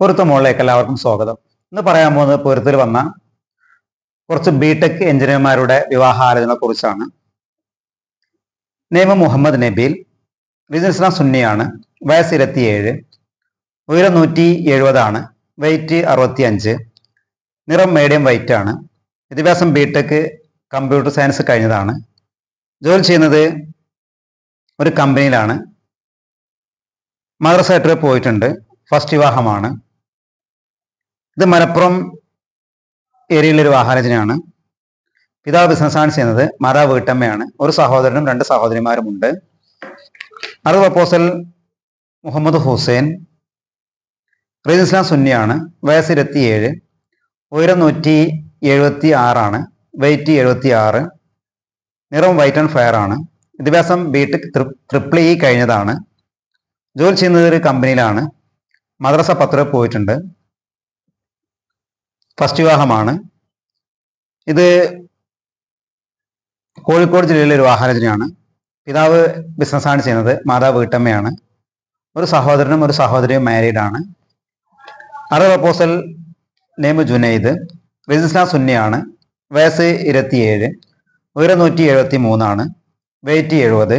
പൊരുത്ത മുകളിലേക്ക് എല്ലാവർക്കും സ്വാഗതം. ഇന്ന് പറയാൻ പോകുന്നത് പൊരുത്തിൽ വന്ന കുറച്ച് ബിടെക് എഞ്ചിനീയർമാരുടെ വിവാഹാലോചനയെ കുറിച്ചാണ് നെയ്മ മുഹമ്മദ് നബീൽ ബിസിനസ് സുന്നിയാണ് വയസ്സ് ഇരുപത്തിയേഴ് ഉയരം നൂറ്റി എഴുപതാണ് വെയിറ്റ് അറുപത്തി അഞ്ച് നിറം മീഡിയം വൈറ്റ് ആണ്. വിദ്യാഭ്യാസം ബിടെക് കമ്പ്യൂട്ടർ സയൻസ് കഴിഞ്ഞതാണ്. ജോലി ചെയ്യുന്നത് ഒരു കമ്പനിയിലാണ് എട്ട് പോയിട്ടുണ്ട്. ഫസ്റ്റ് വിവാഹമാണ്. ഇത് മലപ്പുറം ഏരിയയിലൊരു വാഹനജനാണ് പിതാവ് ബിസിനസ്സാണ് ചെയ്യുന്നത്. മാതാവ് വീട്ടമ്മയാണ്. ഒരു സഹോദരനും രണ്ട് സഹോദരിമാരുമുണ്ട്. അറുപത് പ്രപ്പോസൽ മുഹമ്മദ് ഹുസൈൻ. റീസ് ഇസ്ലാം സുന്നിയാണ്. വയസ്സ് ഇരുപത്തിയേഴ്. ഉയരം നൂറ്റി എഴുപത്തി ആറാണ് വെയിറ്റ് എഴുപത്തി ആറ് നിറം വൈറ്റ് ആൻഡ് ഫയർ ആണ്. വിദ്യാഭ്യാസം ബിടെക് ട്രിപ്പിൾ ഇ കഴിഞ്ഞതാണ്. ജോലി ചെയ്യുന്നത് ഒരു കമ്പനിയിലാണ് മദ്രസ പത്ര പോയിട്ടുണ്ട്. ഫസ്റ്റ് വിവാഹമാണ്. ഇത് കോഴിക്കോട് ജില്ലയിലെ ഒരു വാഹനജനാണ് പിതാവ് ബിസിനസ്സാണ് ചെയ്യുന്നത് മാതാവ് വീട്ടമ്മയാണ്. ഒരു സഹോദരനും ഒരു സഹോദരിയും മാരീഡ് ആണ്. അറുപത് പ്രപ്പോസൽ നെയ്മ് ജുനൈദ് രജിസ്ന സുന്നിയാണ് വയസ്സ് ഇരുപത്തിയേഴ് ഉയരം നൂറ്റി എഴുപത്തി മൂന്നാണ് വെയിറ്റ് എഴുപത്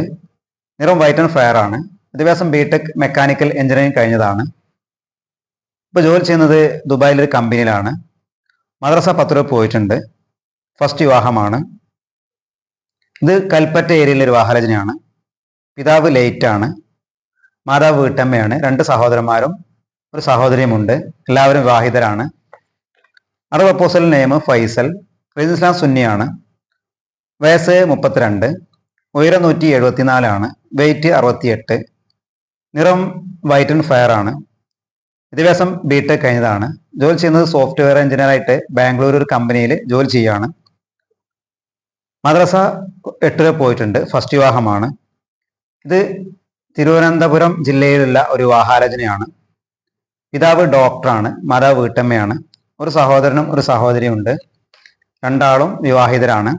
നിറം വൈറ്റ് ആൻഡ് ഫയർ ആണ്. വിദ്യാഭ്യാസം ബിടെക് മെക്കാനിക്കൽ എഞ്ചിനീയറിംഗ് കഴിഞ്ഞതാണ്. ഇപ്പോൾ ജോലി ചെയ്യുന്നത് ദുബായിലൊരു കമ്പനിയിലാണ് മദ്രസ പത്ത് പോയിട്ടുണ്ട്. ഫസ്റ്റ് വിവാഹമാണ്. ഇത് കൽപ്പറ്റ ഏരിയയിലെ ഒരു വിവാഹരചനയാണ് പിതാവ് ലേറ്റാണ് മാതാവ് വീട്ടമ്മയാണ്. രണ്ട് സഹോദരന്മാരും ഒരു സഹോദരിയുമുണ്ട് എല്ലാവരും വിവാഹിതരാണ്. അറബ് അപ്പോസൽ നെയ്മ് ഫൈസൽ. റജിസ്ലാം സുന്നിയാണ്. വയസ്സ് മുപ്പത്തിരണ്ട്. ഉയരം നൂറ്റി എഴുപത്തിനാലാണ്. വെയിറ്റ് അറുപത്തിയെട്ട്. നിറം വൈറ്റ് ആൻഡ് ഫയർ ആണ്. വിദ്യാഭ്യാസം ബിടെക് കഴിഞ്ഞതാണ്. ജോലി ചെയ്യുന്നത് സോഫ്റ്റ്വെയർ എഞ്ചിനീയർ ആയിട്ട് ബാംഗ്ലൂർ ഒരു കമ്പനിയിൽ ജോലി ചെയ്യുകയാണ്. മദ്രസ എട്ടിൽ പോയിട്ടുണ്ട്. ഫസ്റ്റ് വിവാഹമാണ്. ഇത് തിരുവനന്തപുരം ജില്ലയിലുള്ള ഒരു വിവാഹാലോചനയാണ് പിതാവ് ഡോക്ടറാണ് മാതാവ് വീട്ടമ്മയാണ്. ഒരു സഹോദരനും ഒരു സഹോദരിയും ഉണ്ട്. രണ്ടാളും വിവാഹിതരാണ്.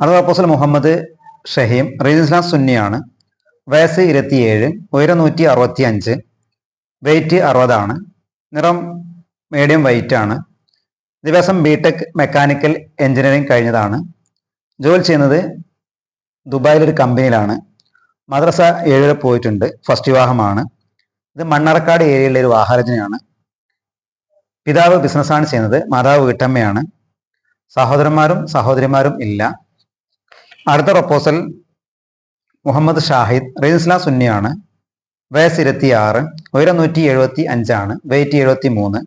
അറുപത് അപ്പോസൽ മുഹമ്മദ് ഷഹീം റീസ്ലാം സുന്നിയാണ്. വയസ്സ് ഇരുപത്തിയേഴ് ഉയരം നൂറ്റി അറുപത്തി അഞ്ച് വെയിറ്റ് അറുപതാണ്. നിറം മീഡിയം വൈറ്റ് ആണ്. ദിവസം ബിടെക് മെക്കാനിക്കൽ എഞ്ചിനീയറിംഗ് കഴിഞ്ഞതാണ്. ജോലി ചെയ്യുന്നത് ദുബായിലൊരു കമ്പനിയിലാണ്. മദ്രസ ഏഴിൽ പോയിട്ടുണ്ട്. ഫസ്റ്റ് വിവാഹമാണ്. ഇത് മണ്ണറക്കാട് ഏരിയയിലെ ഒരു വാഹാരജനയാണ് പിതാവ് ബിസിനസ്സാണ് ചെയ്യുന്നത്. മാതാവ് വീട്ടമ്മയാണ്. സഹോദരന്മാരും സഹോദരിമാരും ഇല്ല. അടുത്ത പ്രപ്പോസൽ മുഹമ്മദ് ഷാഹിദ് റീസ്ലാം സുന്നിയാണ്. വയസ്സ് ഇരുപത്തി ആറ് ഉയരം നൂറ്റി എഴുപത്തി അഞ്ചാണ് വെയിറ്റ് എഴുപത്തി മൂന്ന്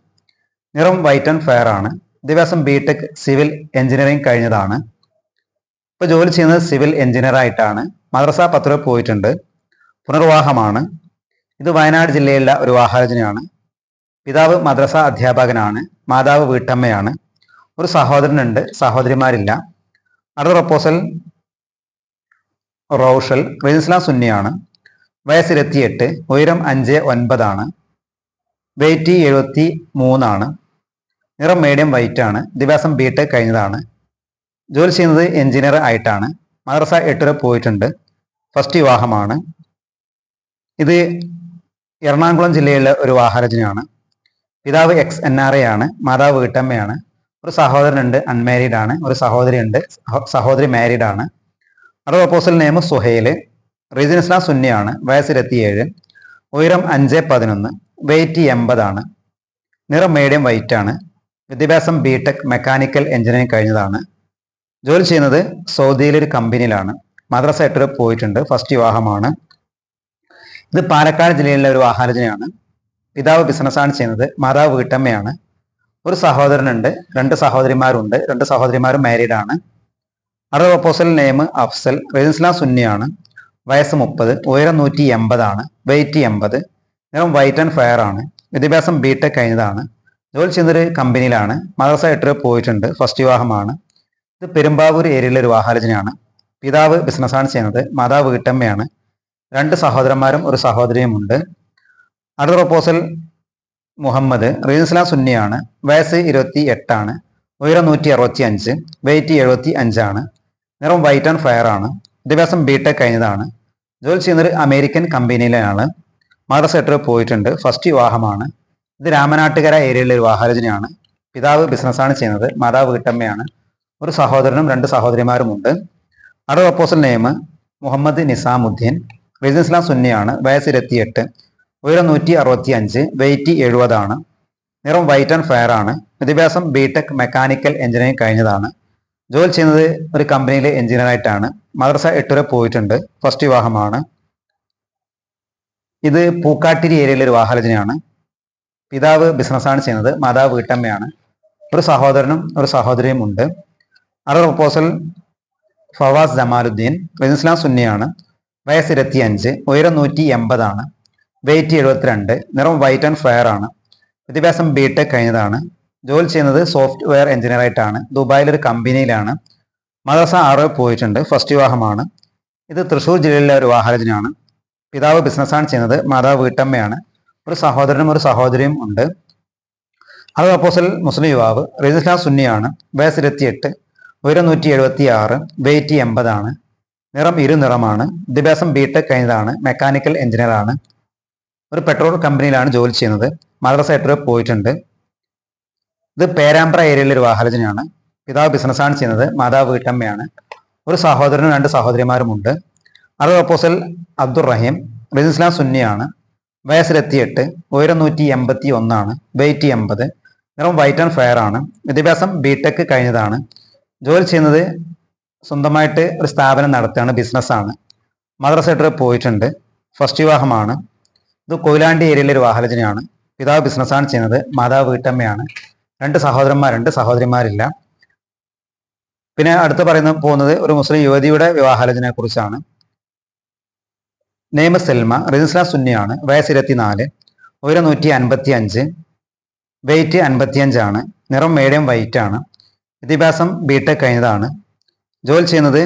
നിറം വൈറ്റ് ആൻഡ് ഫെയർ ആണ്. ദിവസം ബിടെക് സിവിൽ എഞ്ചിനീയറിംഗ് കഴിഞ്ഞതാണ്. ഇപ്പോൾ ജോലി ചെയ്യുന്നത് സിവിൽ എഞ്ചിനീയർ ആയിട്ടാണ്. മദ്രസ പത്ര പോയിട്ടുണ്ട്. പുനർവാഹമാണ് ഇത് വയനാട് ജില്ലയിലുള്ള ഒരു വാഹാരചനയാണ് പിതാവ് മദ്രസ അധ്യാപകനാണ്. മാതാവ് വീട്ടമ്മയാണ്. ഒരു സഹോദരനുണ്ട്. സഹോദരിമാരില്ല. അടുത്ത പ്രപ്പോസൽ റോഷൽ റിൻസ്ലാം സുന്നിയാണ്. വയസ്സ് ഇരുപത്തിയെട്ട് ഉയരം അഞ്ച് ഒൻപതാണ് വെയിറ്റ് എഴുപത്തി മൂന്നാണ് നിറം മീഡിയം വൈറ്റ് ആണ് ദിവസം ബിടെക് കഴിഞ്ഞതാണ് ജോലി ചെയ്യുന്നത് എഞ്ചിനീയർ ആയിട്ടാണ് മദ്രസ എട്ടുവരെ പോയിട്ടുണ്ട് ഫസ്റ്റ് വിവാഹമാണ്. ഇത് എറണാകുളം ജില്ലയിലെ ഒരു വാഹരജനാണ് പിതാവ് എക്സ് എൻ ആർ എ ആണ് മാതാവ് വീട്ടമ്മയാണ് ഒരു സഹോദരനുണ്ട് അൺമാരീഡ് ആണ് ഒരു സഹോദരിയുണ്ട് സഹോദരി മാരീഡ് ആണ്. അവരുടെ proposal name Suhail. Religion Islam സുന്നിയാണ് വയസ്സ് ഇരുപത്തിയേഴ് ഉയരം അഞ്ച് പതിനൊന്ന് വെയിറ്റ് എൺപതാണ്. നിറം മീഡിയം വൈറ്റ് ആണ്. വിദ്യാഭ്യാസം ബി ടെക് മെക്കാനിക്കൽ എഞ്ചിനീയറിംഗ് കഴിഞ്ഞതാണ്. ജോലി ചെയ്യുന്നത് സൗദിയിലെ ഒരു കമ്പനിയിലാണ് മദ്രസ എട്ടർ പോയിട്ടുണ്ട് ഫസ്റ്റ് വിവാഹമാണ്. ഇത് പാലക്കാട് ജില്ലയിലെ ഒരു ആഹാരജനയാണ്. പിതാവ് ബിസിനസ്സാണ് ചെയ്യുന്നത് മാതാവ് വീട്ടമ്മയാണ്. ഒരു സഹോദരനുണ്ട് രണ്ട് സഹോദരിമാരുണ്ട് രണ്ട് സഹോദരിമാരും മാരീഡാണ് ആണ്. അറബ് നെയ്മ് നെയിം അഫ്സൽ റജിസ്ലാം സുന്നിയാണ്. വയസ്സ് മുപ്പത് ഉയരം നൂറ്റി എൺപതാണ് വെയിറ്റ് എൺപത് നിറം വൈറ്റ് ആൻഡ് ഫയർ ആണ് വിദ്യാഭ്യാസം ബി ടെക് കഴിഞ്ഞതാണ് ജോലി ചെയ്യുന്നൊരു കമ്പനിയിലാണ് മദ്രസ എട്ട് പോയിട്ടുണ്ട് ഫസ്റ്റ് വിവാഹമാണ് ഇത് പെരുമ്പാവൂർ ഏരിയയിലെ ഒരു വാഹാലോചനയാണ് പിതാവ് ബിസിനസ്സാണ് ചെയ്യുന്നത് മാതാവ് വീട്ടമ്മയാണ് രണ്ട് സഹോദരന്മാരും ഒരു സഹോദരിയും ഉണ്ട് അടുത്ത പ്രപ്പോസൽ മുഹമ്മദ് റീസ്ലാം സുന്നിയാണ് വയസ്സ് ഇരുപത്തി എട്ടാണ് ഉയരം നൂറ്റി അറുപത്തി അഞ്ച് വെയിറ്റ് എഴുപത്തി അഞ്ചാണ് നിറം വൈറ്റ് ആൻഡ് ഫയർ ആണ് വിദ്യാഭ്യാസം ബിടെക് കഴിഞ്ഞതാണ്. ജോലി ചെയ്യുന്നത് അമേരിക്കൻ കമ്പനിയിലാണ്. മദർ സെക്ടർ പോയിട്ടുണ്ട്. ഫസ്റ്റ് വിവാഹമാണ് ഇത് രാമനാട്ടുകര ഏരിയയിലെ ഒരു വിവാഹരചനയാണ് പിതാവ് ബിസിനസ്സാണ് ചെയ്യുന്നത്. മാതാവ് വീട്ടമ്മയാണ്. ഒരു സഹോദരനും രണ്ട് സഹോദരിമാരുമുണ്ട്. അടുത്ത proposal name Muhammad Nizamuddin. Religion Islam സുന്നിയാണ്. വയസ്സ് ഇരുപത്തിയെട്ട് ഉയരം നൂറ്റി അറുപത്തി അഞ്ച് വെയ്റ്റ് എഴുപതാണ്. നിറം വൈറ്റ് ആൻഡ് ഫയർ ആണ്. വിദ്യാഭ്യാസം ബിടെക് മെക്കാനിക്കൽ എഞ്ചിനീയറിംഗ് കഴിഞ്ഞതാണ്. ജോലി ചെയ്യുന്നത് ഒരു കമ്പനിയിലെ എഞ്ചിനീയറായിട്ടാണ് മദ്രസ വരെ പോയിട്ടുണ്ട്. ഫസ്റ്റ് വിവാഹമാണ്. ഇത് പൂക്കാട്ടിരി ഏരിയയിലെ ഒരു വിവാഹാലോചനയാണ് പിതാവ് ബിസിനസ്സാണ് ചെയ്യുന്നത്. മാതാവ് വീട്ടമ്മയാണ്. ഒരു സഹോദരനും ഒരു സഹോദരിയും ഉണ്ട്. അവരുടെ പ്രപ്പോസൽ ഫവാസ് ജമാലുദ്ദീൻ റിസ്ലാം സുന്നിയാണ്. വയസ്സ് ഇരുപത്തി അഞ്ച് ഉയരം നൂറ്റി എൺപതാണ് വെയിറ്റ് എഴുപത്തിരണ്ട് നിറം വൈറ്റ് ആൻഡ് ഫയർ ആണ്. വിദ്യാഭ്യാസം ബി ടെക് കഴിഞ്ഞതാണ്. ജോലി ചെയ്യുന്നത് സോഫ്റ്റ്വെയർ എഞ്ചിനീയർ ആയിട്ടാണ്. ദുബായിലൊരു കമ്പനിയിലാണ്. മദ്രസ ആറ് പോയിട്ടുണ്ട്. ഫസ്റ്റ് വിവാഹമാണ്. ഇത് തൃശ്ശൂർ ജില്ലയിലെ ഒരു വിവാഹാലോചനയാണ് പിതാവ് ബിസിനസ്സാണ് ചെയ്യുന്നത്. മാതാവ് വീട്ടമ്മയാണ്. ഒരു സഹോദരനും ഒരു സഹോദരിയും ഉണ്ട്. അത് അപ്പോസൽ മുസ്ലിം യുവാവ്. റജിസ്ലാം സുന്നിയാണ്. വയസ്സ് ഇരുപത്തിയെട്ട്. ഉയരം നൂറ്റി എഴുപത്തി ആറ് വെയിറ്റ് എൺപതാണ്. നിറം ഇരുനിറമാണ് വിദ്യാഭ്യാസം ബി ടെക് കഴിഞ്ഞതാണ്. മെക്കാനിക്കൽ എഞ്ചിനീയർ ആണ്. ഒരു പെട്രോൾ കമ്പനിയിലാണ് ജോലി ചെയ്യുന്നത്. മദ്രസ എട്ട് പോയിട്ടുണ്ട്. ഇത് പേരാമ്പ്ര ഏരിയയിലെ ഒരു വാഹനജനാണ്. പിതാവ് ബിസിനസ്സാണ് ചെയ്യുന്നത് മാതാവ് വീട്ടമ്മയാണ്. ഒരു സഹോദരനും രണ്ട് സഹോദരിമാരുമുണ്ട്. അറബ് അപ്പോസൽ അബ്ദുറഹീം റഹീം റജിസ്ലാം സുന്നിയാണ്. വയസ്സിലെത്തിയെട്ട് ഉയരം നൂറ്റി എൺപത്തി ഒന്നാണ് വെയ്റ്റ് എൺപത് നിറം വൈറ്റ് ആൻഡ് ഫെയർ ആണ്. വിദ്യാഭ്യാസം ബി ടെക് കഴിഞ്ഞതാണ്. ജോലി ചെയ്യുന്നത് സ്വന്തമായിട്ട് ഒരു സ്ഥാപനം നടത്തുകയാണ് ബിസിനസ്സാണ് മദ്രസ എട്ട് പോയിട്ടുണ്ട് ഫസ്റ്റ് വിവാഹമാണ്. ഇത് കൊയിലാണ്ടി ഏരിയയിലെ ഒരു വാഹനജനയാണ് പിതാവ് ബിസിനസ്സാണ് ചെയ്യുന്നത് മാതാവ് വീട്ടമ്മയാണ്. രണ്ട് സഹോദരന്മാരുണ്ട് സഹോദരിമാരില്ല. പിന്നെ അടുത്ത് പറയുന്ന പോകുന്നത് ഒരു മുസ്ലിം യുവതിയുടെ വിവാഹാലോചനയെ കുറിച്ചാണ് നെയ്മ സെൽമ റിജിസ്ല സുന്നിയാണ് വയസ്സ് ഇരുപത്തിനാല് ഉയരം നൂറ്റി അൻപത്തി അഞ്ച് വെയിറ്റ് അൻപത്തിയഞ്ചാണ് നിറം മീഡിയം വൈറ്റ് ആണ് വിദ്യാഭ്യാസം ബി ടെക് കഴിഞ്ഞതാണ്. ജോലി ചെയ്യുന്നത്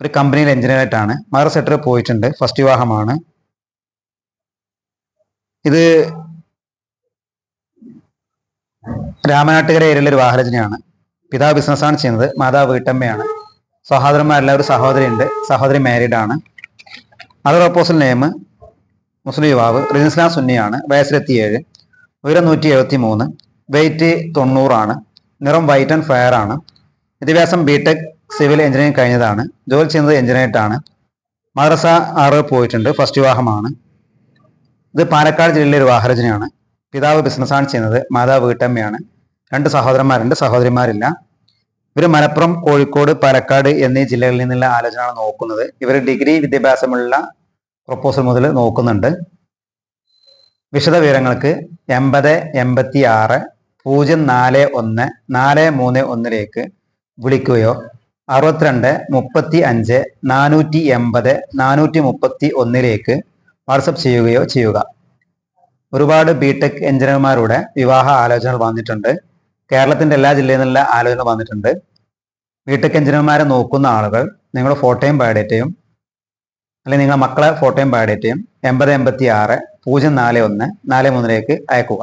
ഒരു കമ്പനിയിൽ എഞ്ചിനീയറായിട്ടാണ് മദർ സെക്ടറിൽ പോയിട്ടുണ്ട് ഫസ്റ്റ് വിവാഹമാണ്. ഇത് രാമനാട്ടുകര ഏരിയയിലെ ഒരു പിതാവ് ബിസിനസ്സാണ് ചെയ്യുന്നത് മാതാവ് വീട്ടമ്മയാണ്. സഹോദരന്മാരെല്ലാവരും സഹോദരിയുണ്ട് സഹോദരി മാരീഡ് ആണ്. അതർ ഓപ്പോസിറ്റ് നെയിം മുസ്ലിം യുവാവ് റിജിസ്ലാം സുന്നിയാണ് വയസ്സിലെത്തിയേഴ് ഉയരം നൂറ്റി എഴുപത്തി മൂന്ന് വെയിറ്റ് തൊണ്ണൂറാണ് നിറം വൈറ്റ് ആൻഡ് ഫയർ ആണ്. വിദ്യാഭ്യാസം ബി ടെക് സിവിൽ എഞ്ചിനീയറിംഗ് കഴിഞ്ഞതാണ് ജോലി ചെയ്യുന്നത് എഞ്ചിനീയറായിട്ടാണ് മദ്രസ ആറ് പോയിട്ടുണ്ട് ഫസ്റ്റ് വിവാഹമാണ്. ഇത് പാലക്കാട് ജില്ലയിലെ ഒരു വാഹനജനയാണ് പിതാവ് ബിസിനസ്സാണ് ചെയ്യുന്നത്. മാതാവ് വീട്ടമ്മയാണ്. രണ്ട് സഹോദരന്മാരുണ്ട്. സഹോദരിമാരില്ല. ഇവർ മലപ്പുറം കോഴിക്കോട് പാലക്കാട് എന്നീ ജില്ലകളിൽ നിന്നുള്ള ആലോചനയാണ് നോക്കുന്നത്. ഇവർ ഡിഗ്രി വിദ്യാഭ്യാസമുള്ള പ്രൊപ്പോസൽ മുതൽ നോക്കുന്നുണ്ട്. വിശദ വിവരങ്ങൾക്ക് എൺപത് എൺപത്തി ആറ് പൂജ്യം നാല് ഒന്ന് നാല് മൂന്ന് ഒന്നിലേക്ക് വിളിക്കുകയോ അറുപത്തിരണ്ട് മുപ്പത്തി അഞ്ച് നാനൂറ്റി എൺപത് നാനൂറ്റി മുപ്പത്തി ഒന്നിലേക്ക് വാട്സപ്പ് ചെയ്യുകയോ ചെയ്യുക. ഒരുപാട് ബി ടെക് എഞ്ചിനീയർമാരുടെ വിവാഹ ആലോചനകൾ വന്നിട്ടുണ്ട്. കേരളത്തിന്റെ എല്ലാ ജില്ലയിൽ നിന്നുള്ള ആലോചന വന്നിട്ടുണ്ട്. ബി ടെക് എഞ്ചിനീയർമാരെ നോക്കുന്ന ആളുകൾ നിങ്ങളുടെ ഫോട്ടോയും ബയോഡേറ്റയും അല്ലെങ്കിൽ നിങ്ങളുടെ മക്കളെ ഫോട്ടോയും ബയോഡേറ്റയും എൺപത് എൺപത്തി ആറ് പൂജ്യം നാല് ഒന്ന് നാല് മൂന്നിലേക്ക് അയക്കുക.